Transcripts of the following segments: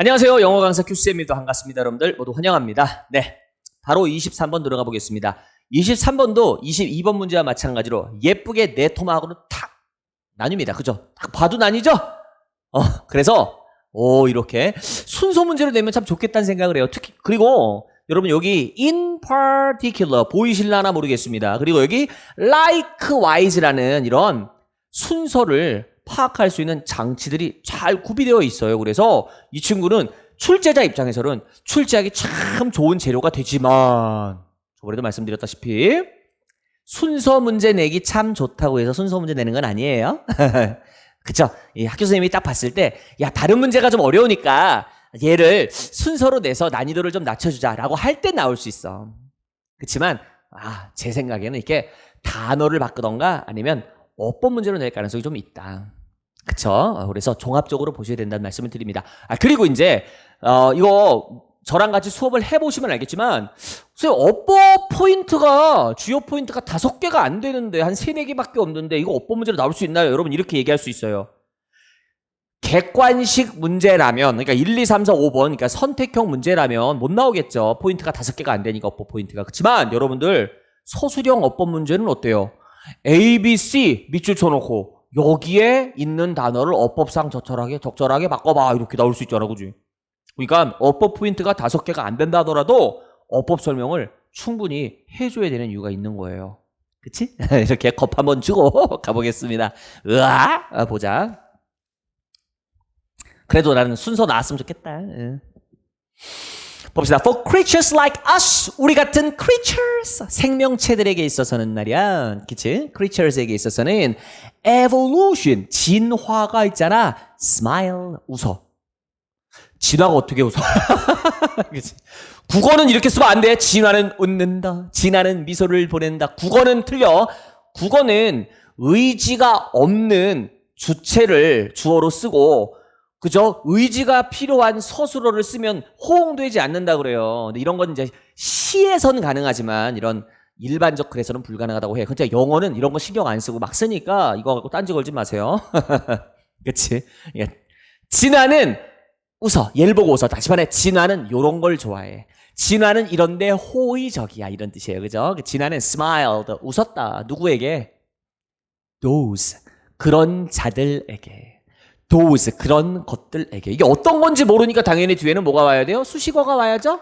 안녕하세요. 영어 강사 큐쌤입니다. 반갑습니다. 여러분들 모두 환영합니다. 네. 바로 23번 들어가 보겠습니다. 23번도 22번 문제와 마찬가지로 예쁘게 네 토막으로 탁 나뉩니다. 그죠? 딱 봐도 나뉘죠? 어, 그래서 오, 이렇게 순서 문제로 내면 참 좋겠다는 생각을 해요. 특히 그리고 여러분 여기 in particular 보이실라나 모르겠습니다. 그리고 여기 likewise라는 이런 순서를 파악할 수 있는 장치들이 잘 구비되어 있어요. 그래서 이 친구는 출제자 입장에서는 출제하기 참 좋은 재료가 되지만 저번에도 말씀드렸다시피 순서 문제 내기 참 좋다고 해서 순서 문제 내는 건 아니에요. 그쵸? 이 학교 선생님이 딱 봤을 때, 야, 다른 문제가 좀 어려우니까 얘를 순서로 내서 난이도를 좀 낮춰주자라고 할 때 나올 수 있어. 그치만, 아, 제 생각에는 이렇게 단어를 바꾸던가 아니면 어법 문제로 낼 가능성이 좀 있다. 그쵸? 어, 그래서 종합적으로 보셔야 된다는 말씀을 드립니다. 아, 그리고 이제, 어, 이거 저랑 같이 수업을 해보시면 알겠지만, 선생님, 어법 포인트가, 주요 포인트가 다섯 개가 안 되는데, 한 세네 개밖에 없는데, 이거 어법 문제로 나올 수 있나요? 여러분, 이렇게 얘기할 수 있어요. 객관식 문제라면, 그러니까 1, 2, 3, 4, 5번, 그러니까 선택형 문제라면 못 나오겠죠. 포인트가 다섯 개가 안 되니까, 어법 포인트가. 그렇지만, 여러분들, 서술형 어법 문제는 어때요? A, B, C 밑줄 쳐놓고, 여기에 있는 단어를 어법상 적절하게, 적절하게 바꿔봐. 이렇게 나올 수 있잖아, 그지? 그러니까 어법 포인트가 다섯 개가 안 된다 하더라도 어법 설명을 충분히 해줘야 되는 이유가 있는 거예요. 그치? 이렇게 겁 한번 주고 가보겠습니다. 으아! 아, 보자. 그래도 나는 순서 나왔으면 좋겠다. 응. 봅시다. For creatures like us, 우리 같은 creatures, 생명체들에게 있어서는 말이야, 그치? creatures에게 있어서는 evolution, 진화가 있잖아. smile, 웃어. 진화가 어떻게 웃어? 그치? 국어는 이렇게 쓰면 안 돼. 진화는 웃는다. 진화는 미소를 보낸다. 국어는 틀려. 국어는 의지가 없는 주체를 주어로 쓰고 그죠? 의지가 필요한 서술어를 쓰면 호응되지 않는다 그래요. 근데 이런 건 이제 시에서는 가능하지만 이런 일반적 글에서는 불가능하다고 해. 근데 영어는 이런 거 신경 안 쓰고 막 쓰니까 이거 갖고 딴지 걸지 마세요. 그치? 예. 진화는 웃어. 얘를 보고 웃어. 다시 말해. 진화는 요런 걸 좋아해. 진화는 이런데 호의적이야. 이런 뜻이에요. 그죠? 진화는 smiled. 웃었다. 누구에게? those. 그런 자들에게. Those. 그런 것들에게. 이게 어떤 건지 모르니까 당연히 뒤에는 뭐가 와야 돼요? 수식어가 와야죠?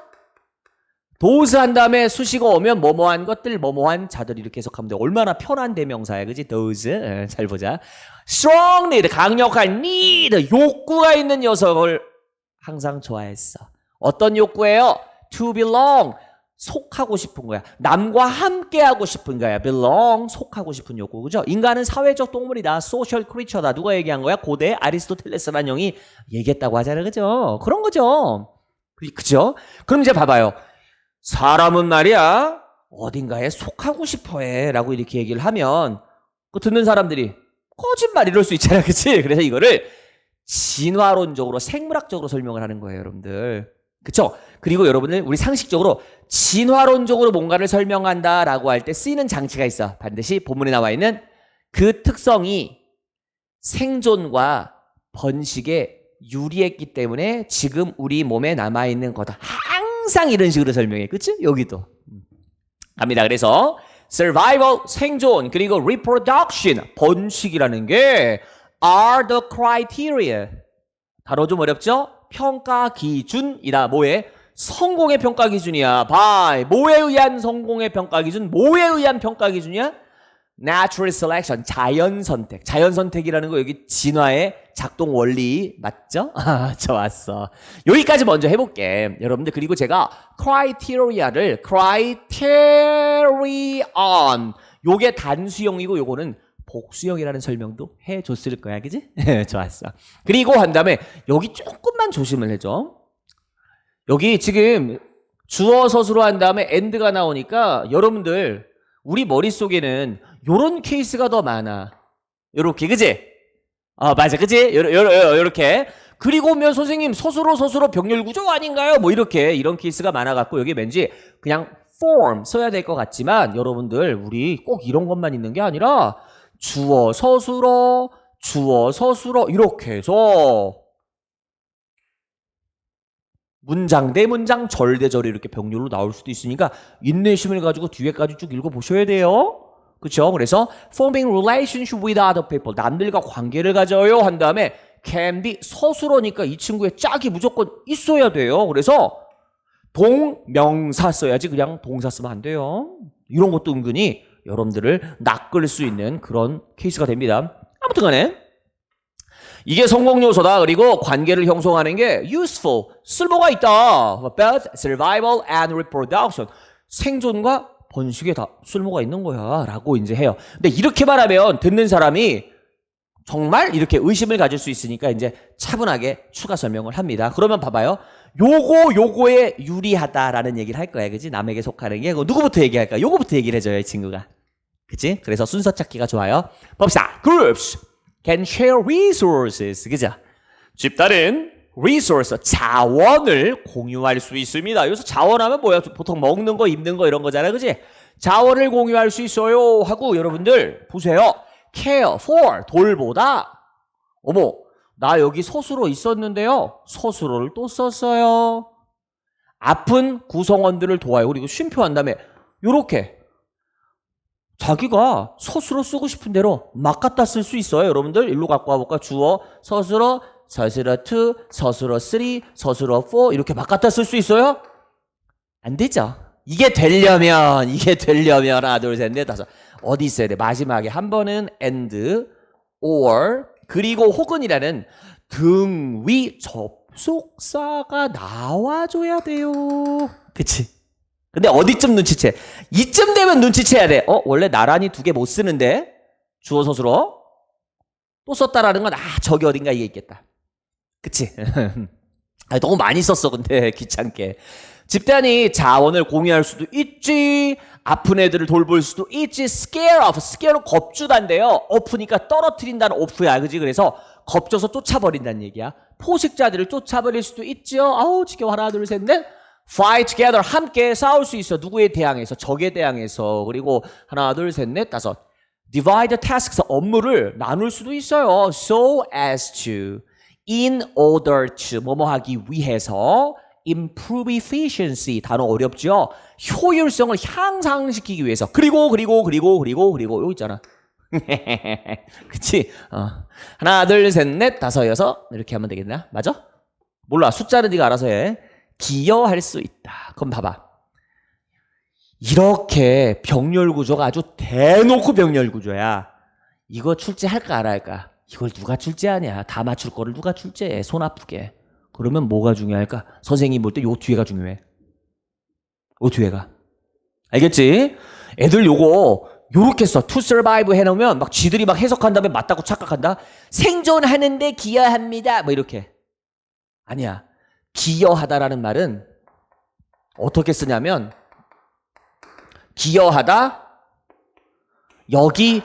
those 한 다음에 수식어 오면 뭐뭐한 것들, 뭐뭐한 자들 이렇게 해석하면 돼. 얼마나 편한 대명사야. 그지? those. 예, 잘 보자. strong need. 강력한 need. 욕구가 있는 녀석을 항상 좋아했어. 어떤 욕구예요? To belong. 속하고 싶은 거야. 남과 함께 하고 싶은 거야. belong. 속하고 싶은 욕구. 그죠? 인간은 사회적 동물이다. social creature다. 누가 얘기한 거야? 고대 아리스토텔레스라는 형이 얘기했다고 하잖아요. 그죠? 그런 거죠. 그- 그죠? 그럼 이제 봐봐요. 사람은 말이야. 어딘가에 속하고 싶어 해. 라고 이렇게 얘기를 하면 그 듣는 사람들이 거짓말 이럴 수 있잖아. 그치? 그래서 이거를 진화론적으로 생물학적으로 설명을 하는 거예요, 여러분들. 그쵸? 그리고 여러분들 우리 상식적으로 진화론적으로 뭔가를 설명한다라고 할 때 쓰이는 장치가 있어. 반드시 본문에 나와 있는 그 특성이 생존과 번식에 유리했기 때문에 지금 우리 몸에 남아 있는 거다. 항상 이런 식으로 설명해. 그치? 여기도. 음. 갑니다. 그래서 survival 생존 그리고 reproduction 번식이라는 게 are the criteria. 단어 좀 어렵죠? 평가 기준이다. 뭐에? 성공의 평가 기준이야. by 뭐에 의한 성공의 평가 기준? 뭐에 의한 평가 기준이야? natural selection 자연 선택. 자연 선택이라는 거 여기 진화의 작동 원리 맞죠? 아, 좋았어. 여기까지 먼저 해 볼게. 여러분들 그리고 제가 criteria를 criterion 요게 단수형이고 요거는 복수형이라는 설명도 해줬을 거야, 그지? 좋았어. 그리고 한 다음에 여기 조금만 조심을 해줘. 여기 지금 주어 서술어 한 다음에 end가 나오니까 여러분들 우리 머릿속에는 요런 케이스가 더 많아. 요렇게, 그지? 아, 맞아, 그지? 요렇게. 그리고 오면 선생님 서술어 서술어 병렬 구조 아닌가요? 뭐 이렇게 이런 케이스가 많아갖고 여기 왠지 그냥 form 써야 될 것 같지만 여러분들 우리 꼭 이런 것만 있는 게 아니라 주어 서술어 주어 서술어 이렇게 해서 문장 대 문장, 절 대 절이 이렇게 병렬로 나올 수도 있으니까 인내심을 가지고 뒤에까지 쭉 읽어 보셔야 돼요. 그렇죠? 그래서 forming relationship with other people 남들과 관계를 가져요 한 다음에 can be 서술어니까 이 친구의 짝이 무조건 있어야 돼요. 그래서 동명사 써야지 그냥 동사 쓰면 안 돼요. 이런 것도 은근히 여러분들을 낚을 수 있는 그런 케이스가 됩니다. 아무튼 간에 이게 성공 요소다. 그리고 관계를 형성하는 게 useful, 쓸모가 있다. both survival and reproduction. 생존과 번식에 다 쓸모가 있는 거야. 라고 이제 해요. 근데 이렇게 말하면 듣는 사람이 정말 이렇게 의심을 가질 수 있으니까 이제 차분하게 추가 설명을 합니다. 그러면 봐봐요. 요거 요거에 유리하다라는 얘기를 할 거야. 그지? 남에게 속하는 게. 누구부터 얘기할까? 요거부터 얘기를 해줘요, 이 친구가. 그치? 그래서 순서 찾기가 좋아요. 봅시다. Groups can share resources. 그죠? 집단은 resource, 자원을 공유할 수 있습니다. 여기서 자원하면 뭐야? 보통 먹는 거, 입는 거 이런 거잖아. 그지? 자원을 공유할 수 있어요. 하고 여러분들 보세요. care for, 돌보다. 어머, 나 여기 서술어 있었는데요. 서술어를 또 썼어요. 아픈 구성원들을 도와요. 그리고 쉼표한 다음에 요렇게 자기가 서술어 쓰고 싶은 대로 막 갖다 쓸 수 있어요. 여러분들 일로 갖고 와볼까? 주어, 서술어, 서술어 2, 서술어 3, 서술어 4 이렇게 막 갖다 쓸 수 있어요? 안 되죠. 이게 되려면 이게 되려면 하나 둘 셋 넷 다섯 어디 있어야 돼? 마지막에 한 번은 and or 그리고 혹은이라는 등위 접속사가 나와줘야 돼요. 그치? 근데 어디쯤 눈치채? 이쯤 되면 눈치채야 돼. 어, 원래 나란히 두 개 못 쓰는데? 주어 서술어? 또 썼다라는 건, 아, 저기 어딘가 이게 있겠다. 그치? 아, 너무 많이 썼어, 근데. 귀찮게. 집단이 자원을 공유할 수도 있지. 아픈 애들을 돌볼 수도 있지. scare off. scare는 겁주다인데요. off니까 떨어뜨린다는 off야. 그지? 그래서 겁줘서 쫓아버린다는 얘기야. 포식자들을 쫓아버릴 수도 있죠. 아우. 하나, 둘, 셋, 넷. Fight together 함께 싸울 수 있어. 누구에 대항해서? 적에 대항해서. 그리고 하나 둘 셋 넷 다섯. Divide the tasks. 업무를 나눌 수도 있어요. So as to. In order to. 뭐뭐 하기 위해서. Improve efficiency. 단어 어렵죠? 효율성을 향상시키기 위해서. 그리고 그리고 그리고 그리고 그리고. 여기 있잖아. 그치? 어. 하나 둘 셋 넷 다섯 여섯. 이렇게 하면 되겠나? 맞아? 몰라. 숫자는 네가 알아서 해 기여할 수 있다. 그럼 봐봐. 이렇게 병렬 구조가 아주 대놓고 병렬 구조야. 이거 출제할까 안 할까? 이걸 누가 출제하냐? 다 맞출 거를 누가 출제해? 손 아프게. 그러면 뭐가 중요할까? 선생님 볼 때 요 뒤에가 중요해. 요 뒤에가. 알겠지? 애들 요거 요렇게 써. to survive 해놓으면 막 쥐들이 막 해석한 다음에 맞다고 착각한다. 생존하는데 기여합니다. 뭐 이렇게. 아니야. 기여하다라는 말은 어떻게 쓰냐면 기여하다 여기에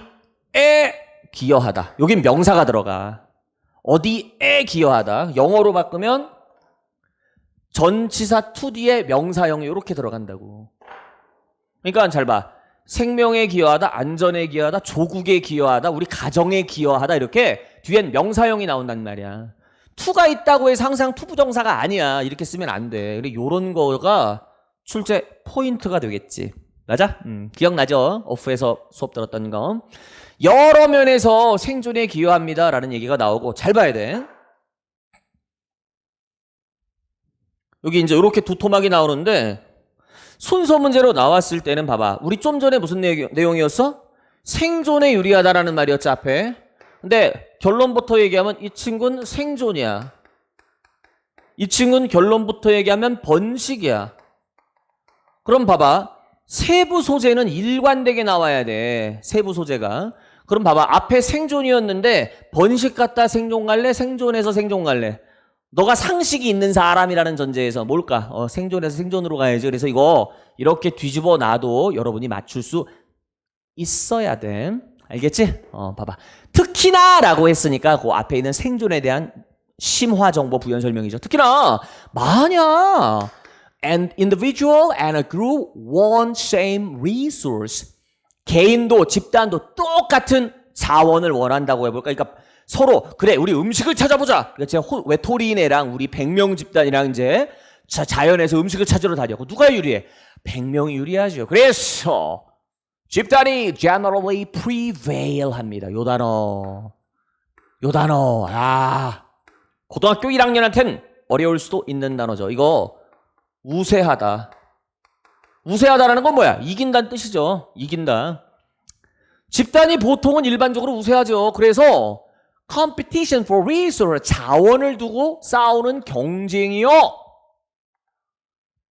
기여하다 여긴 명사가 들어가 어디에 기여하다 영어로 바꾸면 전치사 to 뒤에 명사형이 이렇게 들어간다고 그러니까 잘 봐. 생명에 기여하다, 안전에 기여하다, 조국에 기여하다, 우리 가정에 기여하다 이렇게 뒤엔 명사형이 나온단 말이야. 투가 있다고 해서 항상 투부정사가 아니야. 이렇게 쓰면 안 돼. 그리고 요런 거가 출제 포인트가 되겠지. 맞아? 음, 기억나죠? 오프에서 수업 들었던 거. 여러 면에서 생존에 기여합니다. 라는 얘기가 나오고 잘 봐야 돼. 여기 이제 이렇게 두토막이 나오는데 순서 문제로 나왔을 때는 봐봐. 우리 좀 전에 무슨 내용, 내용이었어? 생존에 유리하다라는 말이었지 앞에. 근데 결론부터 얘기하면 이 친구는 생존이야. 이 친구는 결론부터 얘기하면 번식이야. 그럼 봐봐. 세부 소재는 일관되게 나와야 돼. 세부 소재가. 그럼 봐봐. 앞에 생존이었는데 번식 갔다 생존 갈래? 생존에서 생존 갈래? 너가 상식이 있는 사람이라는 전제에서 뭘까? 어, 생존에서 생존으로 가야지. 그래서 이거 이렇게 뒤집어 놔도 여러분이 맞출 수 있어야 돼. 알겠지? 어, 봐봐. 특 히나라고 했으니까 그 앞에 있는 생존에 대한 심화 정보 부연 설명이죠. 특히나 만약 an individual and a group want same resource 개인도 집단도 똑같은 자원을 원한다고 해볼까? 그러니까 서로 그래 우리 음식을 찾아보자. 그러니까 제가 호, 외톨이네랑 우리 100명 집단이랑 이제 자, 자연에서 음식을 찾으러 다녔고 누가 유리해? 100명이 유리하죠. 그래서 집단이 generally prevail 합니다. 요 단어. 요 단어. 아. 고등학교 1학년한텐 어려울 수도 있는 단어죠. 이거 우세하다. 우세하다라는 건 뭐야? 이긴다는 뜻이죠. 이긴다. 집단이 보통은 일반적으로 우세하죠. 그래서 competition for resource 자원을 두고 싸우는 경쟁이요.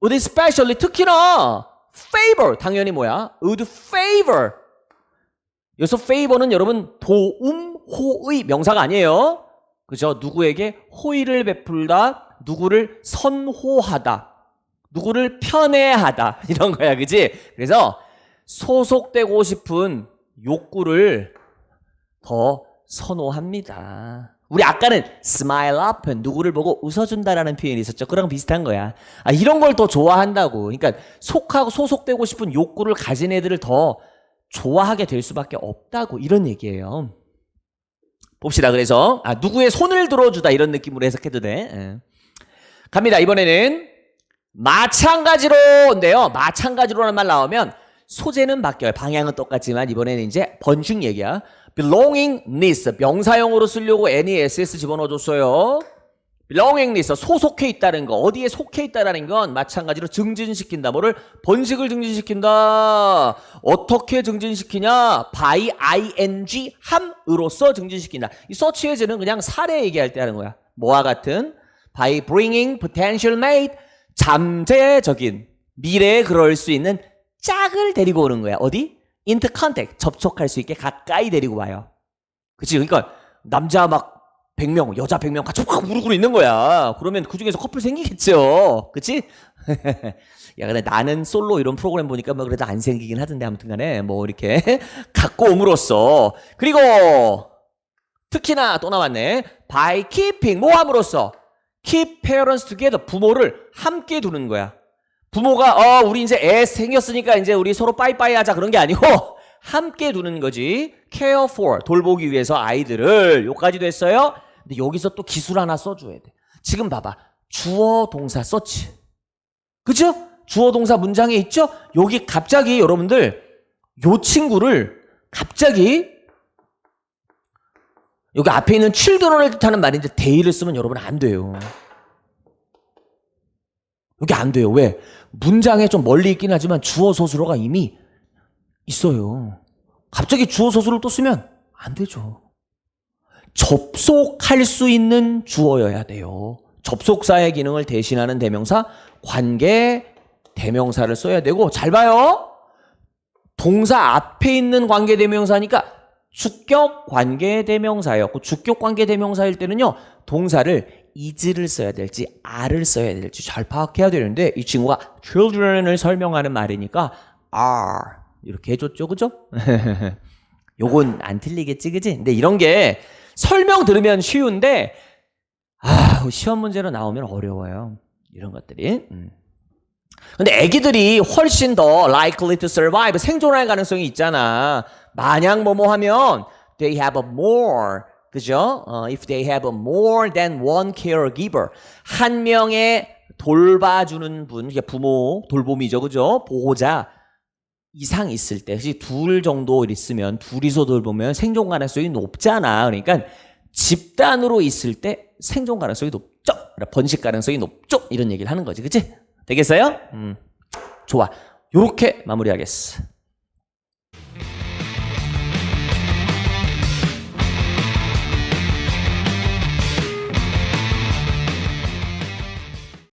would especially 특히나 favor 당연히 뭐야? would favor 여기서 favor는 여러분 도움 호의 명사가 아니에요. 그죠? 누구에게 호의를 베풀다, 누구를 선호하다, 누구를 편애하다 이런 거야, 그지? 그래서 소속되고 싶은 욕구를 더 선호합니다. 우리 아까는 smile up 누구를 보고 웃어준다라는 표현이 있었죠. 그랑 비슷한 거야. 아, 이런 걸 더 좋아한다고. 그러니까 속하고 소속되고 싶은 욕구를 가진 애들을 더 좋아하게 될 수밖에 없다고 이런 얘기예요. 봅시다. 그래서 아, 누구의 손을 들어주다 이런 느낌으로 해석해도 돼. 예. 갑니다. 이번에는 마찬가지로인데요. 마찬가지로라는 말 나오면 소재는 바뀌어요. 방향은 똑같지만 이번에는 이제 번식 얘기야. Belongingness 명사형으로 쓰려고 NESS 집어넣어줬어요. belongingness 속해 있다는 거 어디에 속해 있다라는 건 마찬가지로 증진시킨다. 뭐를 번식을 증진시킨다. 어떻게 증진시키냐? by ing 함으로써 증진시킨다. 이 서치 해제는 그냥 사례 얘기할 때 하는 거야. 뭐와 같은 by bringing potential mate 잠재적인 미래에 그럴 수 있는 짝을 데리고 오는 거야. 어디? Into contact 접촉할 수 있게 가까이 데리고 와요. 그치? 그러니까 남자 막 100명, 여자 100명 같이 확 우르르 있는 거야. 그러면 그 중에서 커플 생기겠죠. 그치? 야, 근데 나는 솔로 이런 프로그램 보니까 뭐 그래도 안 생기긴 하던데 아무튼 간에 뭐 이렇게 갖고 옴으로써 그리고 특히나 또 나왔네. by keeping 뭐 함으로써 keep parents together 부모를 함께 두는 거야. 부모가 어 우리 이제 애 생겼으니까 이제 우리 서로 빠이빠이 하자 그런 게 아니고 함께 두는 거지. care for 돌보기 위해서 아이들을 요까지도 했어요. 근데 여기서 또 기술 하나 써줘야 돼. 지금 봐봐 주어 동사 썼지. 그죠? 주어 동사 문장에 있죠? 여기 갑자기 여러분들 요 친구를 갑자기 여기 앞에 있는 children을 뜻하는 말인데 they를 쓰면 여러분 안 돼요. 여기 안 돼요. 왜? 문장에 좀 멀리 있긴 하지만 주어 소수로가 이미 있어요. 갑자기 주어 소수를 또 쓰면 안 되죠. 접속할 수 있는 주어여야 돼요. 접속사의 기능을 대신하는 대명사, 관계 대명사를 써야 되고, 잘 봐요. 동사 앞에 있는 관계 대명사니까 주격 관계 대명사예요. 그 주격 관계 대명사일 때는요, 동사를 is를 써야 될지 are를 써야 될지 잘 파악해야 되는데 이 친구가 children을 설명하는 말이니까 are 이렇게 해줬죠, 그죠? 요건 안 틀리겠지, 그지? 근데 이런 게 설명 들으면 쉬운데 아 시험 문제로 나오면 어려워요. 이런 것들이. 음. 근데 애기들이 훨씬 더 likely to survive 생존할 가능성이 있잖아. 만약 뭐뭐 하면 they have a more 그죠? 어, if they have more than one caregiver 한 명의 돌봐주는 분, 부모 돌봄이죠, 그죠? 보호자 이상 있을 때, 둘 정도 있으면 둘이서 돌보면 생존 가능성이 높잖아. 그러니까 집단으로 있을 때 생존 가능성이 높죠. 번식 가능성이 높죠. 이런 얘기를 하는 거지, 그치? 되겠어요? 음, 좋아. 요렇게 마무리하겠어.